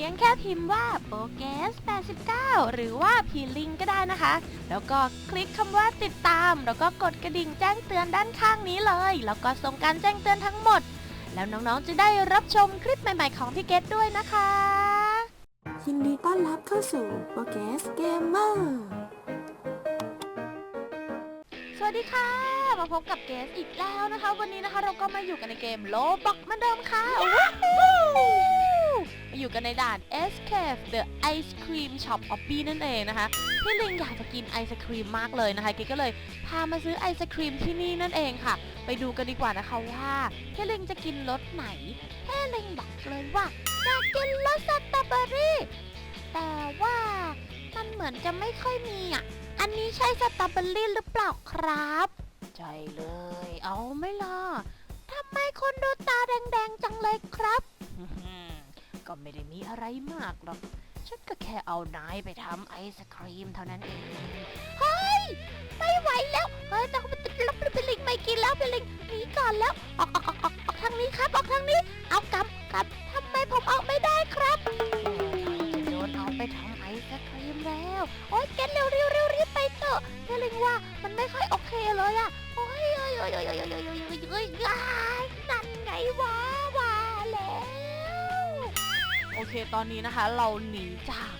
พียงแค่พิมพ์ว่าโปเกส89 หรือว่าพีลิงก็ได้นะคะ แล้วก็คลิกคำว่าติดตาม แล้วก็กดกระดิ่งแจ้งเตือนด้านข้างนี้เลย แล้วก็ส่งการแจ้งเตือนทั้งหมด แล้วน้องๆจะได้รับชมคลิปใหม่ๆของพี่เกดด้วยนะคะ ยินดีต้อนรับเข้าสู่โปรเกสเกมเมอร์สวัสดีค่ะมาพบกับเกสอีกแล้วนะคะ วันนี้นะคะเราก็มาอยู่กันในเกมโลบอกเหมือนเดิมค่ะว้าวมา อยู่กันในด่าน Escape the Ice Cream Shop o b b y นั่นเองนะคะ พี่ลิงอยากจะกินไอศครีมมากเลยนะคะเกดก็เลยพามาซื้อไอศครีมที่นี่นั่นเองค่ะ ไปดูกันดีกว่านะคะว่าพี่ลิงจะกินรสไหนพี่ลิงบอกเลยว่าอยากกินรสสตรอเบอรี่แต่ว่ามันเหมือนจะไม่ค่อยมีอะ อันนี้ใช่สตรอเบอรี่หรือเปล่าครับใช่เลย เอาไม่ล่ะทำไมคนดูตาแดงๆจังเลยครับ ก็ไม่ได้มีอะไรมากหรอก ฉันก็แค่เอานายไปทำไอศครีมเท่านั้นเอง เฮ้ย ไม่ไหวแล้ว เฮ้ยแต่เขาติดลบเป็นลิงไม่กินแล้วเป็นลิงหนีก่อนแล้ว ออกออกออกออกออกทางนี้ครับ ออกทางนี้ เอากำกำทำไมผมออกไม่ได้ครับจะโดนเอาไปทำไอศครีมแล้ว โอ๊ยเกนเร็วเร็วเร็วรีบไปเถอะเป็นลิงว่ามันไม่ค่อยโอเคเลยอะโอ้ยโอ้ยโอ้ยโอ้ยโอ้ยโอ้ยโอ้ยนั่นไงวะ โอเคตอนนี้นะคะ เราหนีจาก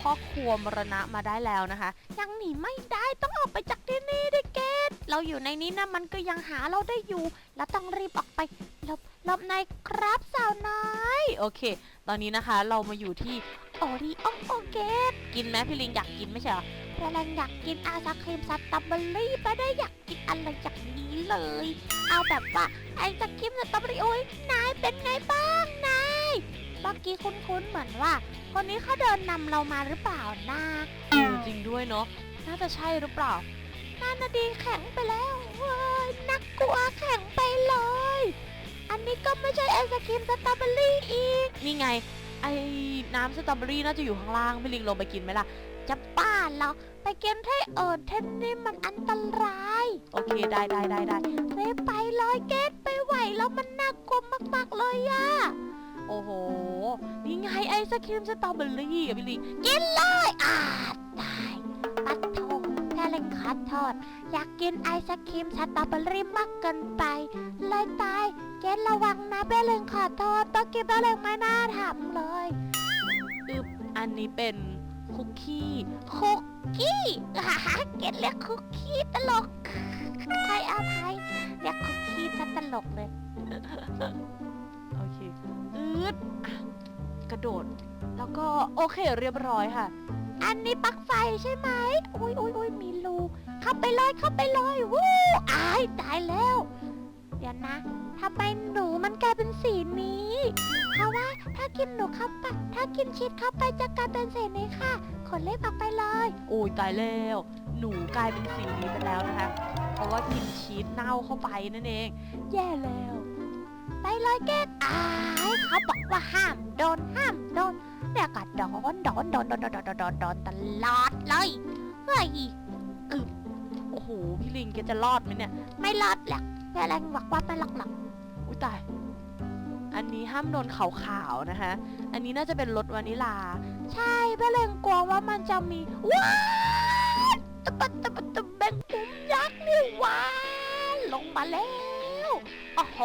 พ่อครัวมรณะมาได้แล้วนะคะ ยังหนีไม่ได้ต้องออกไปจากที่นี่ดิเกต เราอยู่ในนี้นะมันก็ยังหาเราได้อยู่ แล้วต้องรีบออกไปหลบหลบในครับสาวน้อยโอเค ตอนนี้นะคะเรามาอยู่ที่โอรีโอโอเกตกินไหมพี่ลิงอยากกินไม่ใช่เหรอพี่ลิงอยากกินไอศครีมสตรอเบอรี่ไม่ได้อยากกินอะไรจากนี้เลย เอาแบบว่าไอศครีมสตรอเบอรี่โอ้ยนายเป็นไงบ้างนาย เมื่อกี้คุ้นๆเหมือนว่า คนนี้เขาเดินนำเรามาหรือเปล่านะเออจริงด้วยเนาะน่าจะใช่หรือเปล่าน่านาดีแข็งไปแล้วเว้ยนักกลัวแข็งไปเลย อันนี้ก็ไม่ใช่ไอศครีมสตรอเบอรี่อีกนี่ไง ไอ้น้ำสตรอเบอรี่น่าจะอยู่ข้างล่างพี่ลิงลงไปกินไหมล่ะจะป้าเหรอไปกินที่เอิร์เทนนี่มันอันตราย โอเคได้ได้ได้ได้รีบไปเลยเกตไปไหวแล้วมันน่ากลัวมากๆเลยอะ โอ้โห นี่ไงไอศครีมสตรอเบอรี่อะพี่ลิงกินเลยอ่าตายปัดโทแค่เล่นขอโทษอยากกินไอศครีมสตรอเบอรี่มากเกินไป เลยตาย เกตระวังนะเบลเลงขอโทษต้องกี้เบลเลงไม่น่าทำเลยอึบอันนี้เป็นคุกกี้คุกกี้ฮ่าฮ่าเกตเรียกคุกกี้ตลกให้อภัยเรียกคุกกี้ซะตลกเลย ระโดด แล้วก็โอเคเรียบร้อยค่ะ อันนี้ปลั๊กไฟใช่ไหมอุ้ยอุ้ยอุ้ยมีรูเข้าไปเลยเข้าไปเลยวู้อายตายแล้ว เดี๋ยวนะทำไมหนูมันกลายเป็นสีนี้ เพราะว่าถ้ากินหนูเข้าไปถ้ากินชีสเข้าไปจะกลายเป็นสีนี้ค่ะ ขนเล็บออกไปเลย โอ้ยตายแล้ว หนูกลายเป็นสีนี้ไปแล้วนะคะ เพราะว่ากินชีสเน่าเข้าไปนั่นเอง แย่แล้วไป เลยเกตอายเขาบอกว่าห้ามโดนห้ามโดนเนี่ก็โดนโดนโดนโดนโดนโดนโดนโดนตลอดเลยเฮ้ยอึบโอ้โหพี่ลิงแกจะรอดไหมเนี่ย ไม่รอดแหละแม่แรงบอกว่าไม่รอดหรอกอุ้ยตายอันนี้ห้ามโดนขาวๆนะคะ อันนี้น่าจะเป็นรสวานิลา ใช่แม่แรงกลัวว่ามันจะมีว้าตะบัตะบัตะแบงมุมยักษ์นี่ว้าลงมาแล้วโอ้โห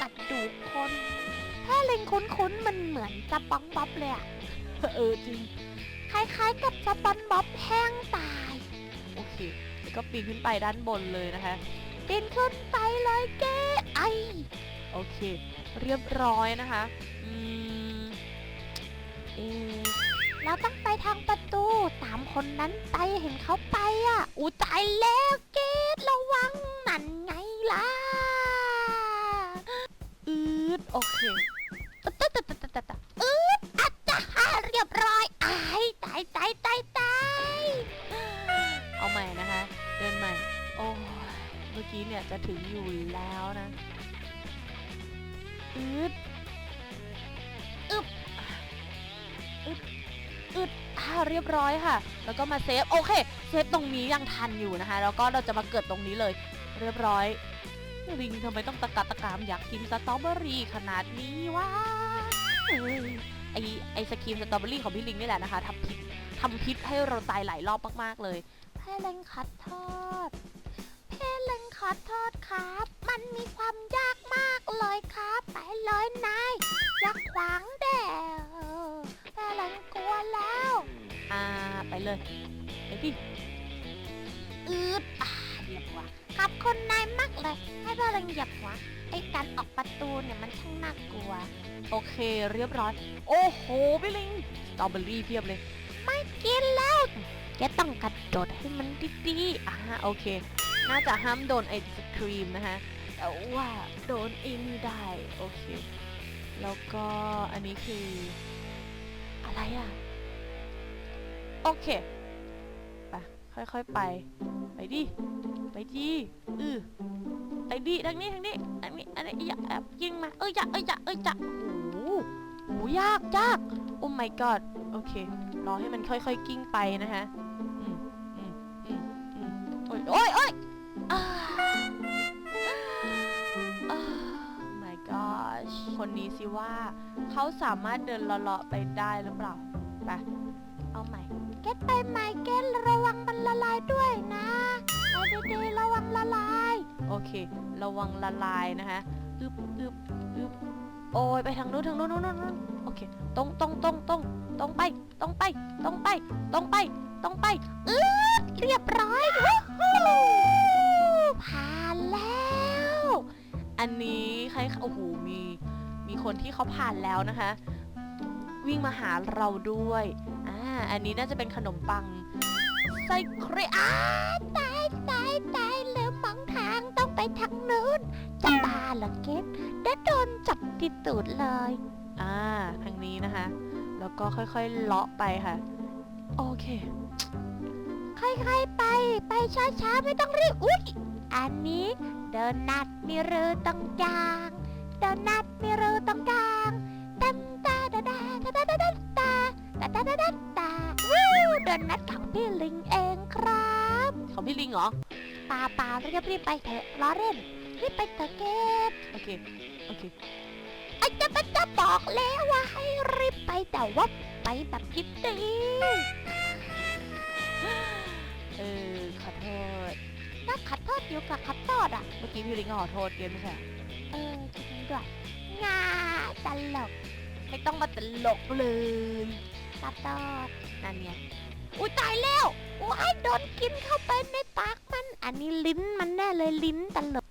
กระ ดูกคน ถ้าเล็งคุ้นๆ มันเหมือนสปองบ๊อบเลยอะเออจริง คล้ายๆ กับสปอนบ๊อบแห้งตาย โอเค แล้วก็ปีนขึ้นไปด้านบนเลยนะคะปีนขึ้นไปเลยเก้ไอ โอเค เรียบร้อยนะคะ อืม เอะเราต้องไปทางประตูตามคนนั้นไปเห็นเขาไปอะ อู้ตายแล้วเกตระวังนั่นไงล่ะอืด โอเคตะตะตะตตตอืดอัจจะเรียบร้อยอายตายตายตายตายเอาใหม่นะคะ เดินใหม่ โอ้ยเมื่อกี้เนี่ยจะถึงอยู่แล้วนะอืดอึบอึดอึดอ่าเรียบร้อยค่ะ แล้วก็มาเซฟ โอเค เซฟตรงนี้ยังทันอยู่นะคะ แล้วก็เราจะมาเกิดตรงนี้เลย เรียบร้อย ลิงทำไมต้องตะกัดตะกามอยากกินสตรอเบอรี่ขนาดนี้วะไอไอสครีมสตรอเบอรี่ของพี่ลิงนี่แหละนะคะทำพิษทำพิษให้เราตายหลายรอบมากๆเลยเพลงคัดทอดเพลงคัดทอดครับ มันมีความยากมากเลยครับ ไปเลยนายอย่าขวางแดดเพลงกลัวแล้ว อ่าไปเลยไปดิอืดอ่า เหยียบหัวขอบคุณนายมากเลย ให้เพลงเหยียบหัวไอ้การออกประตูเนี่ยมันช่างน่ากลัว โอเคเรียบร้อย โอ้โหพี่ลิงสตรอเบอรี่เพียบเลย ไม่กินแล้วแกต้องกระโดดให้มันดีๆอ่าโอเค น่าจะห้ามโดนไอศครีมนะคะแต่ว่าโดนไอ้นี่ได้ โอเค แล้วก็อันนี้คือ อะไรอะ โอเคไป ค่อยๆไป ไปดิ ไปดิอือไปดิทางนี้ทางนี้ทางนี้ อันนี้อย่าแอบยิงมา เอ้ยอย่าเอ้ยอย่าเอ้ยอย่าโอ้โหยากยากโอ้ my god โอเค รอให้มันค่อยๆกิ้งไปนะฮะโอ้ยโอ้ยโอ้ยอ my gosh คนนี้สิว่า เขาสามารถเดินเลาะๆไปได้หรือเปล่า ไป เก็ตไปใหม่เก็ตระวังมันละลายด้วยนะเอาดีๆระวังละลาย โอเค ระวังละลายนะคะอึบอึบอึบโอ้ยไปทางนู้นทางนู้นนู้นนู้นนู้นโอเคตรงตรงตรงตรงตรงไปตรงไปตรงไปตรงไปตรงไปเออเรียบร้อยผ่านแล้ว อันนี้ใครโอ้โหมีมีคนที่เขาผ่านแล้วนะคะ วิ่งมาหาเราด้วย อ่าอันนี้น่าจะเป็นขนมปังไส้เครอ้าตายตายตายลืมมองทางต้องไปทางนู้นจะตาเหรอเกตได้โดนจับติดตูดเลย อ่าทางนี้นะคะ แล้วก็ค่อยๆเลาะไปค่ะ โอเค ค่อยๆไป ไปช้าๆไม่ต้องรีบอุ๊ยอันนี้เดินนัดมีรูตรงกลางเดินนัดมีรูตรงกลาง ตาตาดาดาตาวู้เดินนัดของพี่ลิงเองครับของพี่ลิงเหรอปาป่ารีบรีบไปเถอะล้อเล่นรีบไปเถอะเกตโอเคโอเคไอ้จะมันจะบอกแล้วว่าให้รีบไปแต่ว่าไปแบบยิบดีเออขอโทษน่าขอโทษอยู่กับขอโทษอะเมื่อกี้พี่ลิงก็ขอโทษเกมไม่ใช่เหรอเออจริงด้วยงาตลกไม่ต้องมาตลกเลย ขอโทษนั่นไงอุ้ยตายแล้วว้ยโดนกินเข้าไปในปากมัน อันนี้ลิ้นมันแน่เลยลิ้นตลก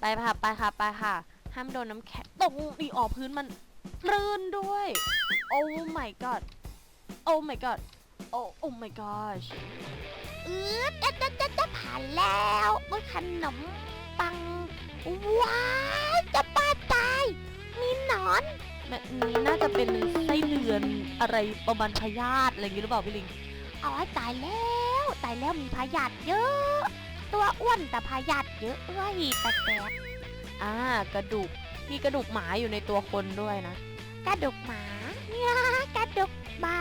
ไปค่ะไปค่ะไปค่ะ ห้ามโดนน้ำแข็งตรงอีออกพื้นมันลื่นด้วย โอ้ my god โอ้ my god โอ้โอ้ my gosh เออจะจะจะจะผ่านแล้วเมื่อขนมปัง ว้าจะป้าตาย มีหนอน แบบนี้น่าจะเป็นไส้เดือนอะไรประมาณพยาธิอะไรอย่างงี้หรือเปล่าพี่ลิงอ๋อตายแล้วตายแล้วมีพยาธิเยอะ ตัวอ้วนแต่พยาธิเยอะด้วยแปลกๆอ่ากระดูกมีกระดูกหมาอยู่ในตัวคนด้วยนะ กระดูกหมาเนี่ยกระดูกหมา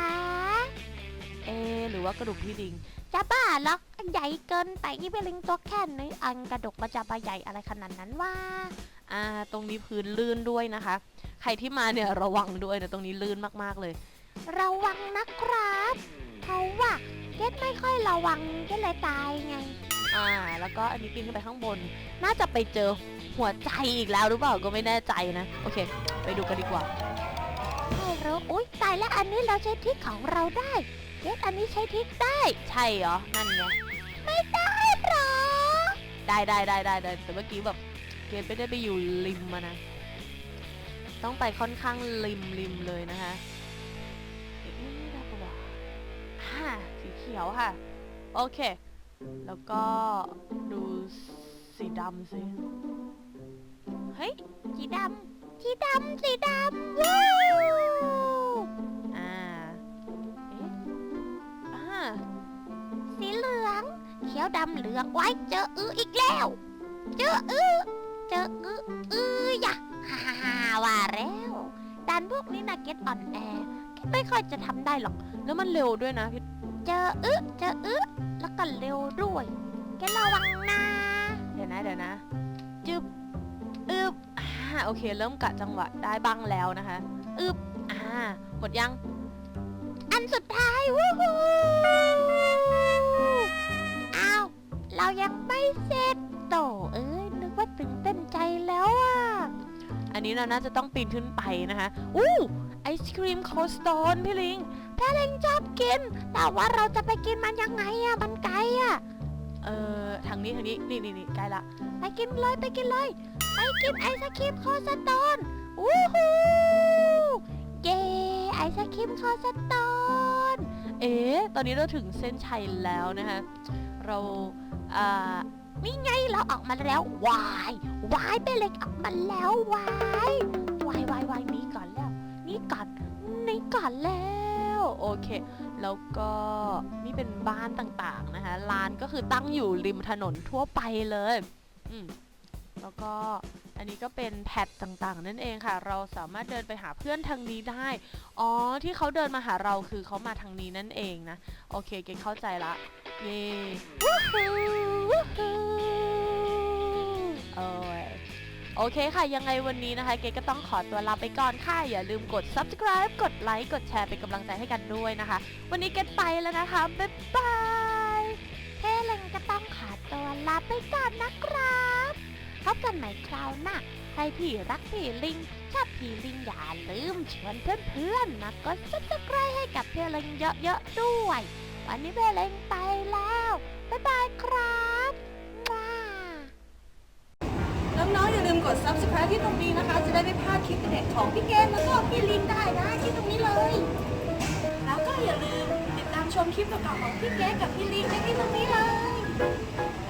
เอะหรือว่ากระดูกพี่ลิง จะบ้าหรอกใหญ่เกินไปที่เป็นลิงตัวแค่นี้อันกระดูกมันจะมาใหญ่อะไรขนาดนั้นว่าอ่า ตรงนี้พื้นลื่นด้วยนะคะ ใครที่มาเนี่ยระวังด้วยนะตรงนี้ลื่นมากๆเลย ระวังนะครับเพราะว่าเกตไม่ค่อยระวังก็เลยตายไง อ่า แล้วก็อันนี้ปีนขึ้นไปข้างบน น่าจะไปเจอหัวใจอีกแล้วหรือเปล่าก็ไม่แน่ใจนะ โอเค ไปดูกันดีกว่าไม่รู้อุ้ยตายแล้วอันนี้เราใช้ทริกของเราได้เกตอันนี้ใช้ทริกได้ ใช่เหรอ นั่นไง ไม่ได้หรอ ได้ได้ได้ได้ได้แต่เมื่อกี้แบบเกตไม่ได้ไปอยู่ริมมานะ ต้องไปค่อนข้างริมริมเลยนะคะเอ๊ะไม่ได้ปะวะฮ่าสีเขียวค่ะ โอเค แล้วก็ดูสีดำสิ เฮ้ย สีดำสีดำสีดำวู้อ่า เอ๊ะอ่าสีเหลือง เขียวดำเหลืองไว้เจออืออีกแล้ว เจออือเจออืออือยะฮ่าฮ่าฮ่า ว่าแล้วด่านพวกนี้นะเก็ตอ่อนแอเก็ตไม่ค่อยจะทำได้หรอก แล้วมันเร็วด้วยนะพี่เจออึเจออึแล้วก็เร็วด้วยแกระวังนะเดี๋ยวนะเดี๋ยวนะจึบอึบอ่าโอเค เริ่มกะจังหวะได้บ้างแล้วนะคะอึบอ่าหมดดยัง อันสุดท้ายวู้ฮู้อ้าวเรายังไม่เสร็จโตเอ้ย อันนี้เราน่าจะต้องปีนขึ้นไปนะคะอู้ไอศครีมโคสโตนพี่ลิงพี่ลิงชอบกิน แต่ว่าเราจะไปกินมันยังไงอะมันไกลอะเออทางนี้ทางนี้นี่นี่นี่ใกล้ละ ไปกินเลยไปกินเลย ไปกินไอศครีมโคสโตนวู้ฮู้เย้ไอศครีมโคสโตนเอ๊ะตอนนี้เราถึงเส้นชัยแล้วนะคะเราอ่า นี่ไงเราออกมาแล้ววายวายไปเลยออกมาแล้ววายวายวายวายนี่ก่อนแล้ว นี่ก่อนนี่ก่อนแล้วโอเค แล้วก็นี่เป็นบ้านต่างๆนะคะลานก็คือตั้งอยู่ริมถนนทั่วไปเลย อืมแล้วก็ อันนี้ก็เป็นแพทต่างๆ นั่นเองค่ะ เราสามารถเดินไปหาเพื่อนทางนี้ได้ อ๋อ ที่เขาเดินมาหาเราคือเขามาทางนี้นั่นเองนะ โอเค เกดเข้าใจละ เย้วู้ฮู้วู้ฮู้โอ้ยโอเคค่ะ ยังไงวันนี้นะคะ เกดก็ต้องขอตัวลาไปก่อนค่ะ อย่าลืมกด subscribe กดไลค์ กดแชร์เป็นกำลังใจให้กันด้วยนะคะ วันนี้เกดไปแล้วนะคะ บ๊ายบาย เทเลงก็ต้องขอตัวลาไปก่อนนะครับ พบกันใหม่คราวหน้าใครที่รักพี่ลิง ชอบพี่ลิงอย่าลืมชวนเพื่อนๆนะกด subscribe ให้กับพี่ลิงเยอะๆด้วย วันนี้พี่ลิงไปแล้ว บ๊ายบายครับว้าน้องๆอย่าลืมกด subscribe ที่ตรงนี้นะคะ จะได้ไม่พลาดคลิปเด็ดของพี่เกมแล้วก็พี่ลินได้นะที่ตรงนี้เลย แล้วก็อย่าลืมติดตามชมคลิปเก่าๆของพี่เกมกับพี่ลินได้ที่ตรงนี้เลย